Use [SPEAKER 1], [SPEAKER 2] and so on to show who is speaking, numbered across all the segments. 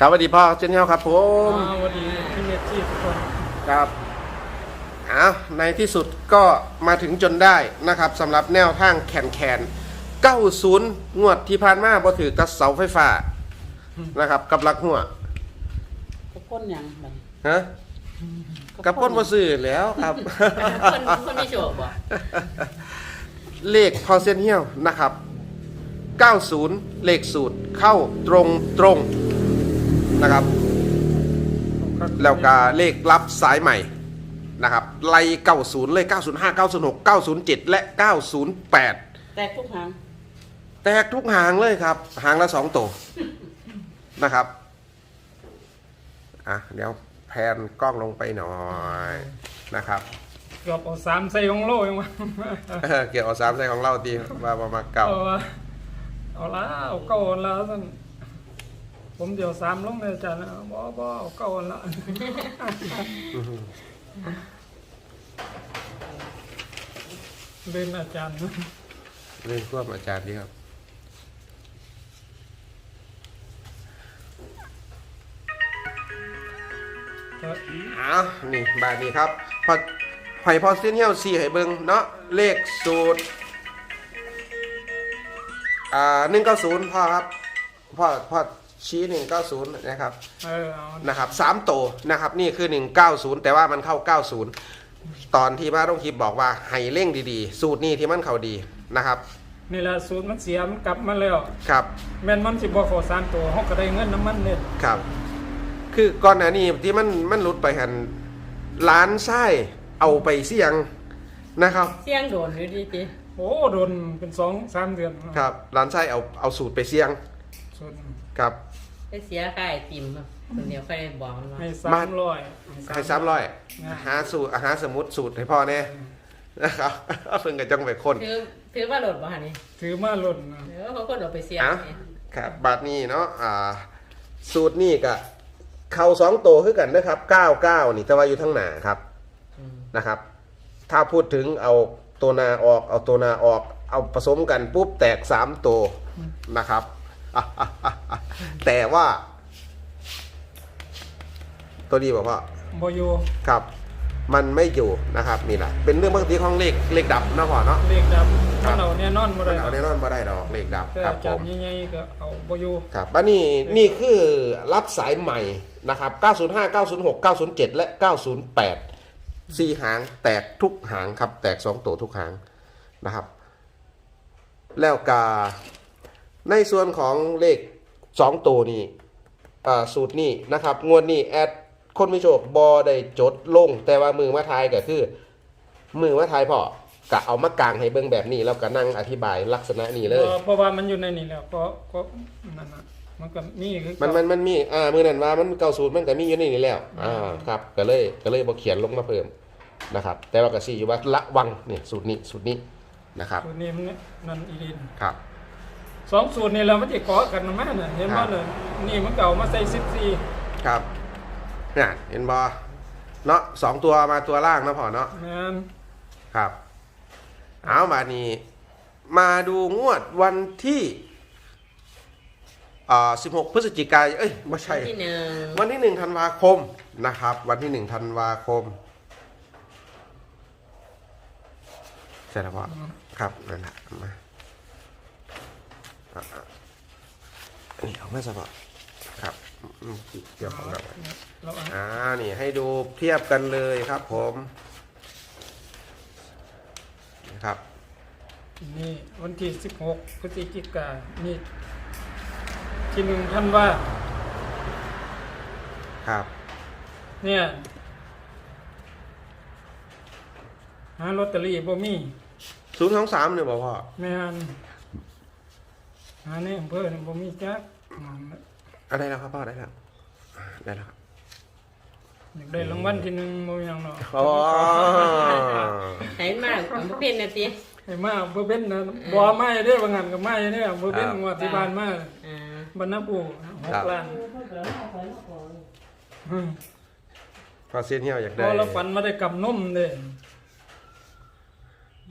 [SPEAKER 1] ครับสวัสดีพ่อเจนเฮาครับ ผม
[SPEAKER 2] อ่าสวัสดีพี่เมจี้ทุกคน
[SPEAKER 1] ครับเอาในที่สุดก็มาถึงจนได้นะครับสำหรับแนวทางแขนแขน90 งวดที่ผ่านมาบ่ถือกับเสาไฟฟ้านะครับ กับลักหัว
[SPEAKER 3] กับคนหยังบัด
[SPEAKER 1] ฮะกับคนบ่ซื้อแล้วครับ
[SPEAKER 4] คนคนมีโชคบ่
[SPEAKER 1] เลขพอเซนเฮียวนะครับ 90 เลขสูตรเข้าตรงตรง นะครับ แล้วก็เลขลับสายใหม่นะครับไล่90 เลย 905 906 907 และ 908
[SPEAKER 3] แต่ทุกหาง
[SPEAKER 1] แตกทุกหางเลยครับ หางละสองตัวนะครับ อะ เดี๋ยวแพนกล้องลงไปหน่อยนะครับ
[SPEAKER 2] เกือบเอาสามใส่ของโลยังวะ
[SPEAKER 1] เออเกี่ยวกับสามใจของเราดีว่าประมาณเก่า
[SPEAKER 2] เอาวะเอาละเอาเก้าอันละท่าน ผมเดี๋ยวสามลงเลยอาจารย์นะบ่บ่เอาเก้าอันละเล่นอาจารย์นะ
[SPEAKER 1] เรื่องควบอาจารย์ดีครับ
[SPEAKER 2] ก็
[SPEAKER 1] อ้าวนี่บาทนี้ครับพอหอยพอเส้นเหี่ยวสี่ให้เบิงเนาะเลขสูตรอ่าหนึ่งเก้าศูนย์พ่อครับพ่อพ่อ ชี้หนึ่งเก้าศูนย์นะครับ
[SPEAKER 2] เออเอา
[SPEAKER 1] นะครับสามโตวนะครับนี่คือหนึ่งเก้าศูนย์แต่ว่ามันเข้าเก้าศูนย์ตอนที่มาต้องคลิปบอกว่าให้เร่งดีๆ สูตรนี้ที่มันเข้าดีนะครับ
[SPEAKER 2] นี่แหละสูตรมันเสียมันกลับมาแล้ว
[SPEAKER 1] ครับ
[SPEAKER 2] แม่นมันสิบ่เข้าสามตัวเฮาก็ได้เงินน้ำมันเนี่ย
[SPEAKER 1] ครับ คือก่อนหน้านี้ที่มันมันหลุดไปหันร้านไส้เอาไปเสี่ยงนะครับ
[SPEAKER 4] เสียงโดนอยู่ดีติ
[SPEAKER 2] โอ้โดนเป็นสองสามเดือน
[SPEAKER 1] ครับร้านไส้เอาเอาสูตรไปเสี่ยง
[SPEAKER 2] สูตร
[SPEAKER 1] ครับ
[SPEAKER 4] ไปเสียค่าไอติมครับคนเดียวค่อยได้บอกมันว่า
[SPEAKER 2] ให้
[SPEAKER 1] บ้า
[SPEAKER 2] สานมร้อย
[SPEAKER 1] ให้สามร้อย
[SPEAKER 2] นะ
[SPEAKER 1] หาสูตรหาสมุดสูตรให้พ่อแน่นะครับเพิ่งกับจังไปคน
[SPEAKER 4] ถือถือว่าโหลดบ่ฮะนี่
[SPEAKER 2] ถือมาหล่นนะ
[SPEAKER 4] เดี๋ยวเขาคนเอาไปเสีย
[SPEAKER 1] อะ
[SPEAKER 4] นี่
[SPEAKER 1] ครับบาทนี้เนาะอ่า สูตรนี่ก็เข้าสองตัวคือกันนะครับเก้าเก้านี่แต่ว่าอยู่ทั้งหนาครับ
[SPEAKER 4] อืม
[SPEAKER 1] นะครับ ถ้าพูดถึงเอาตัวนาออก เอาตัวนาออก เอาผสมกันปุ๊บแตกสามตัวนะครับอะอะอะอะ แต่ว่า ตัวนี้บอกว่า
[SPEAKER 2] บอยู่
[SPEAKER 1] ครับ มันไม่อยู่นะครับนี่แหละเป็นเรื่องปกติของเลขเลขดับนะพ่อเนาะ
[SPEAKER 2] เลขดำ
[SPEAKER 1] ครั
[SPEAKER 2] มั
[SPEAKER 1] บ
[SPEAKER 2] นเอาแน่นอนบ่
[SPEAKER 1] มั
[SPEAKER 2] ได้
[SPEAKER 1] นเอาแน่นอนมาได้ดอกเลขดับ
[SPEAKER 2] แต่
[SPEAKER 1] ครับ
[SPEAKER 2] อา
[SPEAKER 1] ผ
[SPEAKER 2] จาร
[SPEAKER 1] ม
[SPEAKER 2] ย์ใหญ่ๆก็เอาบอยู่
[SPEAKER 1] ครับอันนี้นี่คือรับสายใหม่นะครับ 905 906 907 และ 908สี่หางแตกทุกหางครับ แตกสองตัวทุกหางนะครับ แล้วกา ในส่วนของเลขสองตัวนี้อ่าสูตรนี้นะครับ งวดนี้แอดคนไม่โชคบอได้จดลง แต่ว่ามือมาทายก็คือ มือมาทายพอกะเอามากางให้เบิ่งแบบนี้แล้วก็นั่งอธิบายลักษณะนี้เลย
[SPEAKER 2] เพราะเพราะว่ามันอยู่ในนี่แล้วก็ก็นั่นน่ะมันก็มีคือ
[SPEAKER 1] มันมันมันมีอ่ามือนั่นว่ามันเก่าสูตรมันก็มีอยู่ในนี่แล้วอ่าครับก็เลยก็เลยบอเขียนลงมาเพิ่มนะครับ แต่ว่าก็สี่อยู่ว่าระวังเนี่ยสูตรนี้สูตรนี้นะครับ
[SPEAKER 2] สูตรนี้มันนั่นอีดิน
[SPEAKER 1] ครับ
[SPEAKER 2] สองสูตรนี่เรามันสิเกาะกันมาน่ะเห็นบ่เลยนี่มันเก่ามาใส่14
[SPEAKER 1] ครับเนี่ยเห็นบอเนาะสองตัวมาตัวล่างนะพอเนาะ
[SPEAKER 2] แม่น
[SPEAKER 1] ครับ เอามานี้มาดูงวดวันที่อ่าสิบหกพฤศจิกายนเอ้ยไม่ใช่
[SPEAKER 4] ที่หนึ่ง
[SPEAKER 1] วันที่หนึ่งธันวาคมนะครับ วันที่หนึ่งธันวาคมใช่แล้วพ่อครับนั่นแหละเอามา อะอะอันนี้เอาไม่สบายครับอืมเกี่ยวของเรา
[SPEAKER 2] เราเอา
[SPEAKER 1] อ่านี่ให้ดูเทียบกันเลยครับผมนะครับ
[SPEAKER 2] นี่วันที่ 16 พฤศจิกายนนี่ที่หนึ่งท่านว่า
[SPEAKER 1] ครับ
[SPEAKER 2] เนี่ยหาลอตเตอรี่บ่มี
[SPEAKER 1] ศูนย์สองสามเนี่ยบอกพ่อ
[SPEAKER 2] แม่น หาในอำเภอนี่บ่มีจักนั่นแหละ
[SPEAKER 1] อะไรแล้วครับพ่อได้แล้วอ่าได้แล้วครับ
[SPEAKER 2] อยากได้รางวัลที่หนึ่งบ่มีหยังเนาะ
[SPEAKER 1] อ๋อ
[SPEAKER 4] ไหนมากผมบ่เป็นนะติ
[SPEAKER 2] ให้มาอำเภอเบ็นนะบ่มาเด้อบางงานก็มาเด้ออำเภอเบ็นงวดที่บ้านมา
[SPEAKER 4] อ่า
[SPEAKER 2] บรรณปูหกล้านอืม
[SPEAKER 1] พอเซียนเหี่ยวอยาก
[SPEAKER 2] พ
[SPEAKER 1] ได้
[SPEAKER 2] อเราฝันมาได้กำนมเด้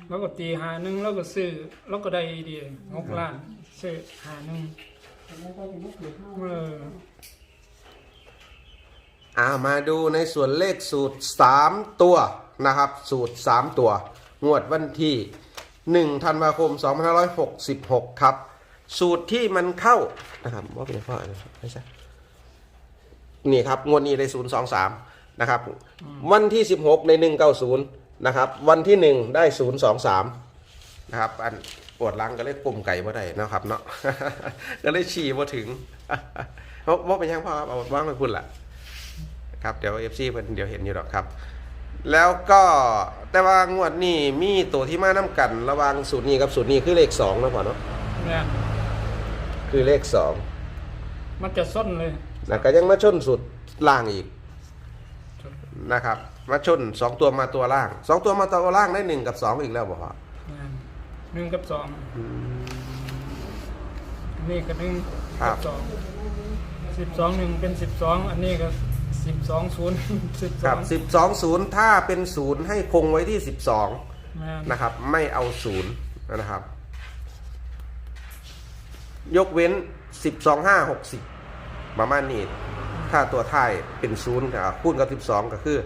[SPEAKER 2] แล้วก็ตีหาหนึงแล้วก็ซื้อแล้วก็ได้ดีหกล้าน ซื้อหาหนึงเออ
[SPEAKER 1] อ่ามาดูในส่วนเลขสูตร 3 ตัวนะครับ สูตร 3 ตัว งวดวันที่ 1 ธันวาคม 2566 ครับ สูตรที่มันเข้านะครับว่าเป็นเพราะอะไรครับไม่ใช่นี่ครับ งวดนี้ได้ 023 นะครับ วันที่ 16 ใน 190 นะครับ วันที่ 1 ได้ 023 นะครับอัน ปวดหลังก็เลยปุ่มไก่บ่ได้นะครับ เนาะก็เลยฉี่บ่ถึงเพราะว่าเป็นยังพ่อครับเอาว่างไปพูดละครับเดี๋ยวเอฟซีเพิ่นเดี๋ยวเห็นอยู่หรอกครับ แล้วก็แต่ว่างวดนี้มีตัวที่มาน้ากันระหว่างสูตรนี้กับสูตรนี้คือเลข2นะพ่อเนาะ
[SPEAKER 2] เนี่ย
[SPEAKER 1] คือเลข
[SPEAKER 2] มันจะส้นเลย
[SPEAKER 1] 2แล้วก็ยังมาชนสูตรล่างอีกนะครับ มาชน2ตัวมาตัวล่าง2ตัวมาตัวล่างได้1กับ2อีกแล้วบ่พ่อ
[SPEAKER 2] เนี่ย หนึ่งกับสองอันนี้ก็หนึ่ง
[SPEAKER 1] ครั
[SPEAKER 2] กับสองสิบสองหนึ่งเป็นสิบสองอันนี้ก็สิบสองศูนย์สิบส
[SPEAKER 1] ค
[SPEAKER 2] อ
[SPEAKER 1] รั
[SPEAKER 2] ง
[SPEAKER 1] บ12 0ถ้าเป็น0ให้คงไว้ที่12
[SPEAKER 2] แม่น
[SPEAKER 1] นะครับ ไม่เอา0นะครับ ยกเว้น12 5 60ประมาณนี้ถ้าตัวท้ายเป็น0กับคูณกับ12ก็คือ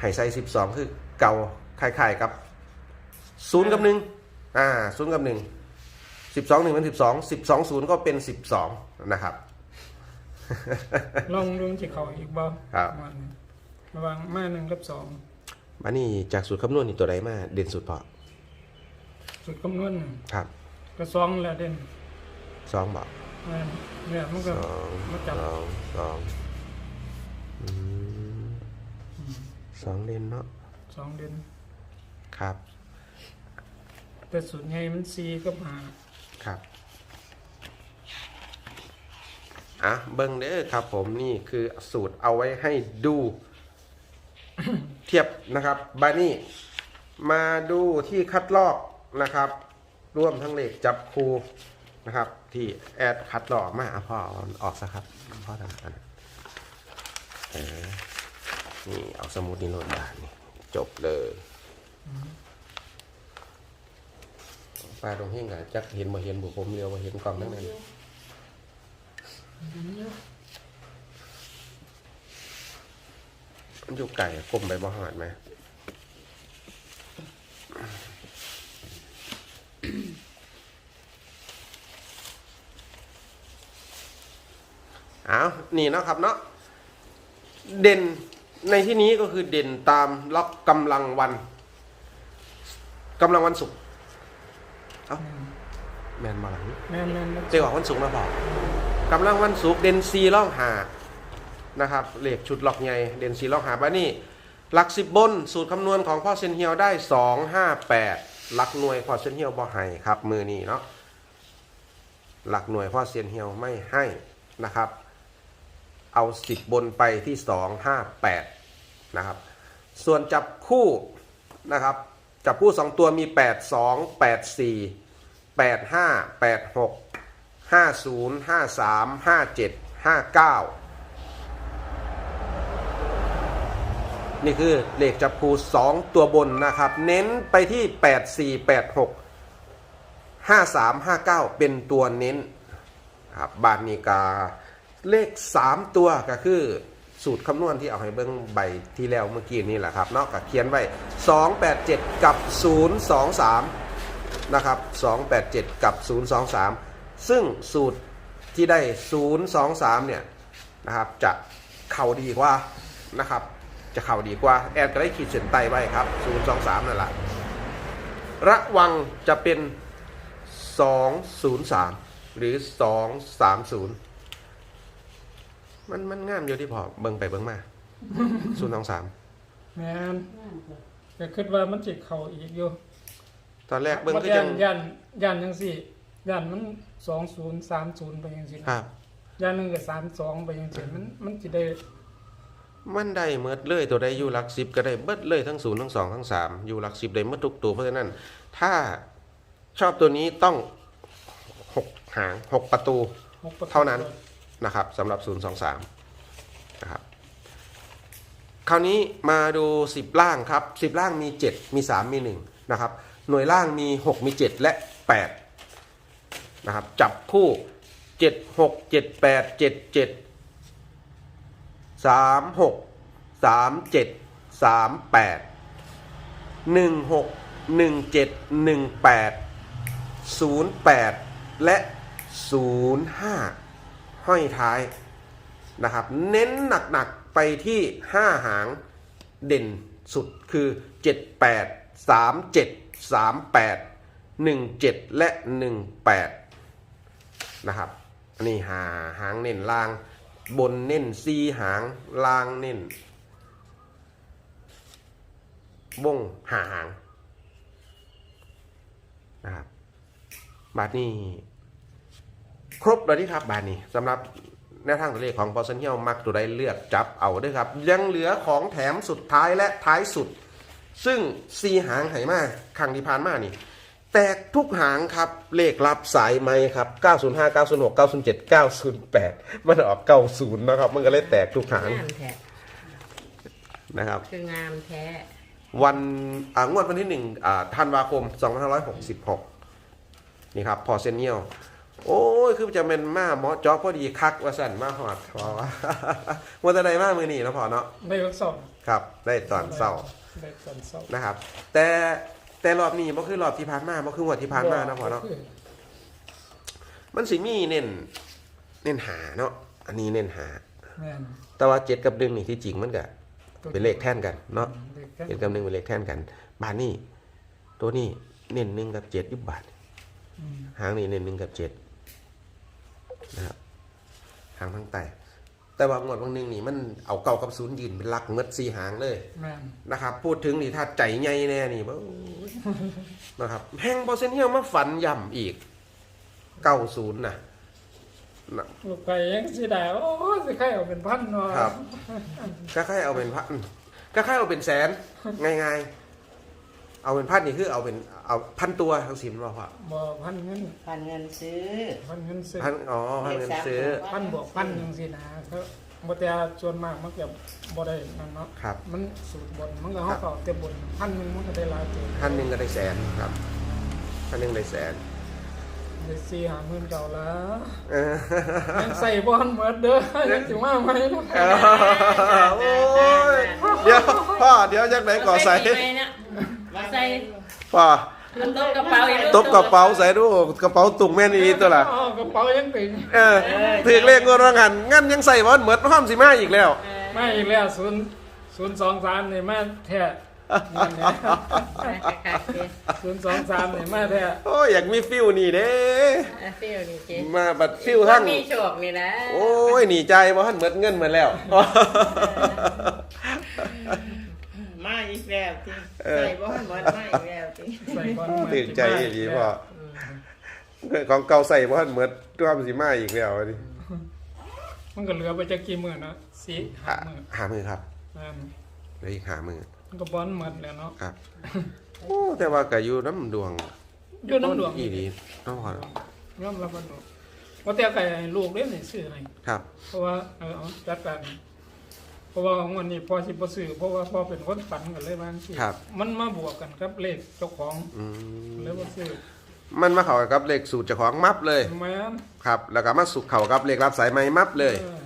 [SPEAKER 1] ให้ใส่12คือเก่าคล้ายๆกับ0กับ1 อ่า0กับ1 12 1เป็น12 12 0ก็เป็น12นะครับ
[SPEAKER 2] ลองดูมันจะเข้าอีกบ่
[SPEAKER 1] ครับ
[SPEAKER 2] ประมาณนี้ระหวังมาหนึ่งกับสอง
[SPEAKER 1] มานี่จากสูตรคำนวณนี่ตัวใดมาเด่นสุดพอ
[SPEAKER 2] สุดคำนวณหนึ่ง
[SPEAKER 1] ครับ
[SPEAKER 2] ก็สองแหละเด่น
[SPEAKER 1] สองบอก
[SPEAKER 2] แม่นเนี่ยมันก็
[SPEAKER 1] สอง
[SPEAKER 2] มาจับ
[SPEAKER 1] สองสองอืมสองเด่นเนาะ
[SPEAKER 2] สองเด่น
[SPEAKER 1] ครับ
[SPEAKER 2] แต่สุดไงมันสี่กับห้า
[SPEAKER 1] ครับอะเบิ้งเด้อครับ ผมนี่คือสูตรเอาไว้ให้ดู เทียบนะครับบานี่มาดูที่คัดลอกนะครับ ร่วมทั้งเลขจับคูนะครับ ที่แอดคัดลอกมาอะพ่อเอาออกซะครับพ่อทำกันเออนี่เอาสมุดนี่โหลดบานนี่จบเลย ปลาตรงเฮงอะจักเห็นมาเห็นบุผมเรียวมาเห็นกล่องทั้งนั้นมันอยู่ไก่กลมไปบ่หอดไหมเอานี่เนาะครับเนาะ เด่นในที่นี้ก็คือเด่นตามล็อกกำลังวันกำลังวันศุกร์ เอ้าแมนมาหลัง
[SPEAKER 2] แม่นแม่น
[SPEAKER 1] เจ๊ออกวันศุกร์นะพ่อกำลังวันศุกร์เด่นซีล่องหานะครับเลขชุดล็อกใหญ่เด่นซีล่องหาบ้านี่หลักสิบบน สูตรคำนวณของพ่อเซนเฮียวได้สองห้าแปดหลักหน่วยพ่อเซนเฮียวบ่ให้ครับ มือนี้เนาะหลักหน่วยพ่อเซนเฮียวไม่ให้นะครับ เอาสิบบนไปที่สองห้าแปดนะครับ ส่วนจับคู่นะครับ จับคู่สองตัวมีแปดสองแปดสี่แปดห้าแปดหกห้าศูนย์ห้าสามห้าเจ็ดห้าเก้านี่คือเลขจับคู่สองตัวบนนะครับ เน้นไปที่แปดสี่แปดหกห้าสามห้าเก้าเป็นตัวเน้นครับบาทนี้กาเลข 3 ตัวก็คือ สูตรคำนวณที่เอาให้เบิ้งใบที่แล้วเมื่อกี้นี่แหละครับนอกจากเขียนไว้ 287 กับ 023 นะครับ 287 กับ 023 ซึ่งสูตรที่ได้ 023 เนี่ยนะครับจะเข่าดีกว่านะครับ จะเข่าดีกว่า แอดก็ได้ขีดเส้นใต้ไว้ครับ 023 นั่นแหละระวังจะเป็น 203 หรือ 230 มันมันงามอยู่ที่พอเบิ่งไปเบิ่งมา023
[SPEAKER 2] แม่นก็คิดว่ามันจะเข้าอีกอยู่
[SPEAKER 1] ตอนแรกเบิ่งก็
[SPEAKER 2] ยั
[SPEAKER 1] ยัง
[SPEAKER 2] นยันยันจังสี่ยันมันสองศูนย์สามศูนย์ไปยังสี่
[SPEAKER 1] ครับ
[SPEAKER 2] ยันหนึ่งกับสามสองไปยังสี่มันมันจะได้
[SPEAKER 1] มันได้เมิดเลยตัวใดอยู่หลักสิบก็ได้เบิดเลยทั้งศูนย์ทั้งสองทั้งสามอยู่หลักสิบได้เมื่ทุกตัวเพราะฉะนั้น ถ้าชอบตัวนี้ต้องหกหางหกประตู
[SPEAKER 2] หกประตู
[SPEAKER 1] เท่านั้น นะครับสำหรับ 023นะครับคราวนี้มาดู 10 ล่างครับ 10 ล่างมี 7 มี 3 มี 1 นะครับ หน่วยล่างมี 6 มี 7 และ 8 นะครับ จับคู่ 7 6 7 8 7 7 3 6สามเจ็ดสามแปดหนึ่งหกหนึ่งเจ็ดหนึ่งแปดศูนย์แปดและศูนย์ ห้อยท้ายนะครับ เน้นหนักๆไปที่ห้าหางเด่นสุดคือ 78 37 38 17 และ 18 นะครับอันนี้หาหางเน้นล่าง บนเน้นซีหางล่างเน้นวงหาหางนะครับบาทนี้ ครบแล้วที่ครับบาทนี้สำหรับแนวทางตัวเลขของพอสันเฮียวมักตัวใดเลือกจับเอาเด้วยครับ ยังเหลือของแถมสุดท้ายและท้ายสุด ซึ่งซีหางไหมาครั้งที่ผ่านมานี่ แตกทุกหางครับเลขรับสายไหมครับ 905 906 907 908 มันออก 90 นะครับ มันก็เลยแตกทุกหาง
[SPEAKER 4] งามแท้
[SPEAKER 1] นะครับ
[SPEAKER 4] คืองามแท้
[SPEAKER 1] วันอ่างวดวันที่หนึ่งอ่าธันวาคม 2566 นี่ครับพอเซนเนียล โอ้ย คือจะเป็นมาหมอจอพอดีคักว่าสั่นมาหอดพอว่าวันตะใดมามือนี่แล้วพอเนาะ
[SPEAKER 2] ได้วักสอง
[SPEAKER 1] ครับ ได้ตอนเศร้า
[SPEAKER 2] ได้ตอนเศร้า
[SPEAKER 1] นะครับ แต่แต่รอบนี้มันคือรอบที่ผ่านมามันคืองวดที่ผ่านมานะพอเนาะมันสิมีเน้นเน้นหาเนาะอันนี้เน้นหา
[SPEAKER 2] แม่น
[SPEAKER 1] แต่ว่าเจ็ดกับหนึ่งนี่ที่จริงมันก็เป็นเลขแท่นกันเนาะ
[SPEAKER 2] เลขแค่
[SPEAKER 1] เจ็ดกับหนึ่งเป็นเลขแท่นกันบาทนี่ตัวนี้เน้นหนึ่งกับเจ็ดอยุบบาท
[SPEAKER 2] อืม
[SPEAKER 1] หางนี่เน้นหนึ่งกับเจ็ด นะครับหางทั้งแต่ แต่ว่างวดบางหนึงนี่มันเอาเก่ากับศูนย์ยืนเป็นหลักเมดสี่หางเลย
[SPEAKER 2] แม่น
[SPEAKER 1] นะครับ พูดถึงนี่ถ้าใจใหญ่แน่นี่บ่นะครับแห้งพอเซนเฮียวมาฝันย่ำอีกเก้าศูนย์นะ
[SPEAKER 2] ลูกไปยังสิได้โอ้ยสิใครเอาเป็นพันเนาะ
[SPEAKER 1] ครับ ก็ค่ายเอาเป็นพันก็ค่ายเอาเป็นแสนง่ายๆ เอาเป็นพันนี่คือเอาเป็นเอาพันตัวทั้งสิบเราอะ
[SPEAKER 2] บ่พันเงิน
[SPEAKER 3] พันเงินซื้อ
[SPEAKER 2] พันเงินซื้อ
[SPEAKER 1] พันอ๋อพันเงินซื้อ
[SPEAKER 2] พันบวกพันจังซี่นะเขาบ่แต่ส่วนมากมันก็บ่ได้นั่นเนาะ
[SPEAKER 1] ครับ
[SPEAKER 2] มันสูตรบนมันก็เฮาก็เอาแต่บนพันหนึงมันก็ได้หลายตัว
[SPEAKER 1] พันหนึ่งก็ได้แสนครับพันหนึ่งได้แสน
[SPEAKER 2] ได้สี่ห้าหมื่นเก่าแล้ว
[SPEAKER 1] เออ
[SPEAKER 2] ยังใส่บอลเหมือนเด้อยังสิว่าไหมเนาะ
[SPEAKER 1] โอ้ยเดี๋ยวพ่อเดี๋ยวจากไหนก่อใส่
[SPEAKER 4] ไปไหมเนี่ยมาใส่
[SPEAKER 1] พ่อ
[SPEAKER 4] มันตบกระเป๋าอยู่
[SPEAKER 1] ตบกระเป๋าใส่ดูกระเป๋าตุ่งแม่นอีตัวล่ะ
[SPEAKER 2] อ๋อกระเป๋ายังติง
[SPEAKER 1] เออถือเลขงวดว่างันงั้นยังใส่บอลเหมือนห้อมสิมาอีกแล้ว
[SPEAKER 2] ไม่อีกแล้วศูนย์ศูนย์สองสามนี่แม่แท้นั่นเนี่ยศูนย์สองสามนี่แม่แท้
[SPEAKER 1] โอ้ยอยากมีฟิลนี่เด้
[SPEAKER 4] ฟิลนี่เจ๊
[SPEAKER 1] มาบัดฟิล
[SPEAKER 4] ทั้
[SPEAKER 1] ทั้
[SPEAKER 4] ง
[SPEAKER 1] ง
[SPEAKER 4] มีโชคนี่นะ
[SPEAKER 1] โอ้ยหนีใจบ่ทันเหมือนเงินเหมือนแล้ว
[SPEAKER 3] มา อีกแล้วจริง
[SPEAKER 1] เออ
[SPEAKER 3] ใส่บ้านหมดมาอีกแล้วจริง
[SPEAKER 2] ใส่บอล
[SPEAKER 1] ตื่นใจดีพ่อของเก่าใส่บ่ทันเหมือนตัวมันสิมาอีกแล้วนี่
[SPEAKER 2] มันก็เหลือไปจะกี่หมื่นนะสี่
[SPEAKER 1] หา
[SPEAKER 2] ห้าหมื่น
[SPEAKER 1] หามือครับ
[SPEAKER 2] อ่า
[SPEAKER 1] เหลืออีกหามือ
[SPEAKER 2] มันก็บอลหมดแล้วเนาะ
[SPEAKER 1] ครับโอ้แต่ว่าก็อยู่น้ำดวง
[SPEAKER 2] อยู่น้ำหลวง
[SPEAKER 1] อีดีน้องพอ
[SPEAKER 2] ย่อมรับมันหลวงว่าแต่ไก่ลูกเล่นในซื้อให้
[SPEAKER 1] ครับ
[SPEAKER 2] เพราะว่าเออเอาจัดการเพ ราะว่าของวันนี้พ่อสิบ่ซื้อเพราะว่าพ่อเป็นคนฝันกันเลยบางที
[SPEAKER 1] ครับ
[SPEAKER 2] มันมาบวกกันครับเลขเจ้าของ
[SPEAKER 1] อืม
[SPEAKER 2] เลยบ่ซื้อ
[SPEAKER 1] มันมาเข้ากับเลขสูตรเจ้าของมับเลย
[SPEAKER 2] แม่น
[SPEAKER 1] ครับ แล้วก็มาสุกเข้ากับเลขรับสายไม้มับเลย
[SPEAKER 2] เออ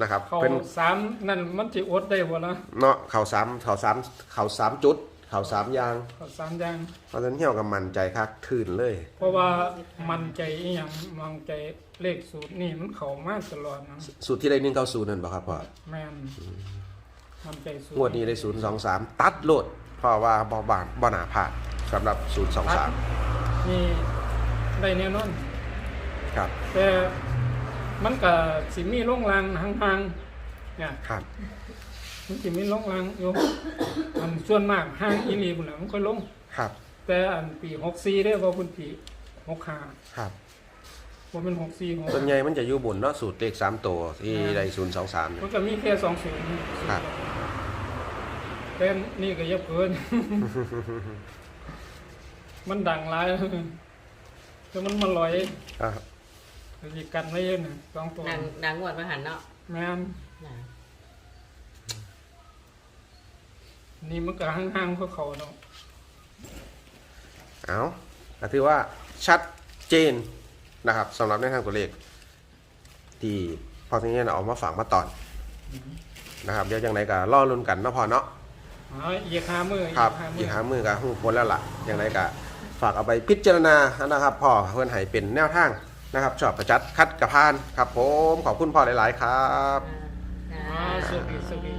[SPEAKER 1] นะครับ
[SPEAKER 2] เขา
[SPEAKER 1] เป็น
[SPEAKER 2] สามนั่นมันสิอดได้บ่ล่ะ
[SPEAKER 1] เนาะเข่าสามเข่าสามเข่าสามจุด เข่าสามอยาง
[SPEAKER 2] เขาสามอย่าง
[SPEAKER 1] เพราะฉะนั้นเหี่ยวกับมันใจคักทื่นเลย
[SPEAKER 2] เพราะว่ามันใจอีหยังมันใจเลขสูตรนี่มันเข้ามาตลอดนะ
[SPEAKER 1] สูตรที่ได้หนึ่งเก้าศูนย์นั่นบ่ครับพ่อ
[SPEAKER 2] แม่นมันใจสูตร
[SPEAKER 1] งวดนี้ได้ศูนย์สองสามตัดโลดเพราะว่าบ่บานบ่หนาพลาดสำหรับศูนย์สองสาม
[SPEAKER 2] นี่ได้แน่นอน
[SPEAKER 1] ครับ
[SPEAKER 2] แต่มันก็สิมีลงรางห่างๆเนี่ย
[SPEAKER 1] ครับ
[SPEAKER 2] มันสิมีลงรางอยู่อันส่วนมากห้างอีหลีพุ่นน่ะมันค่อยลง
[SPEAKER 1] ครับ
[SPEAKER 2] แต่อันปี64ได้บ่เพิ่นปี65
[SPEAKER 1] ครับ
[SPEAKER 2] บ่เป็น64
[SPEAKER 1] ส่วนใหญ่มันจะอยู่บนเนาะสูตรเลขสามตัวที่ได้ศูนย์สองสาม
[SPEAKER 2] มันก็มีแค่2สูง
[SPEAKER 1] ครับ
[SPEAKER 2] แต่นี่ก็เยอะเกิน มันดังหลายแต่มันมาลอย
[SPEAKER 1] ครับ
[SPEAKER 2] สิกันไว้เยอะน่ะสองตัว
[SPEAKER 4] ดังดังงวดมาหันเนาะ
[SPEAKER 2] แม่น
[SPEAKER 4] น่ะ
[SPEAKER 2] นี่มันก็ห่างๆเขาเขาเนาะ
[SPEAKER 1] เอาก็ถือว่าชัดเจนนะครับสำหรับในทางตัวเลข ที่พอทีนี้เอามาฝากมาตอนนะครับเดี๋ยวจังไดก็รอลุ้นกันเนาะพ่อเนาะ
[SPEAKER 2] เอาอีกห้ามือ
[SPEAKER 1] ครับ
[SPEAKER 2] ห้ามื
[SPEAKER 1] อี
[SPEAKER 2] อก
[SPEAKER 1] หามือกับหูพ้นแล้วล่ะอย่างไรก็ฝากเอาไปพิจารณานะครับพ่อเพื่อนให้เป็นแนวทางนะครับชอบประจัดคัดกระพานครับผมขอบคุณพ่อหลาย ๆ ครับ
[SPEAKER 4] อ่า
[SPEAKER 2] อ๋อสุขีสุขี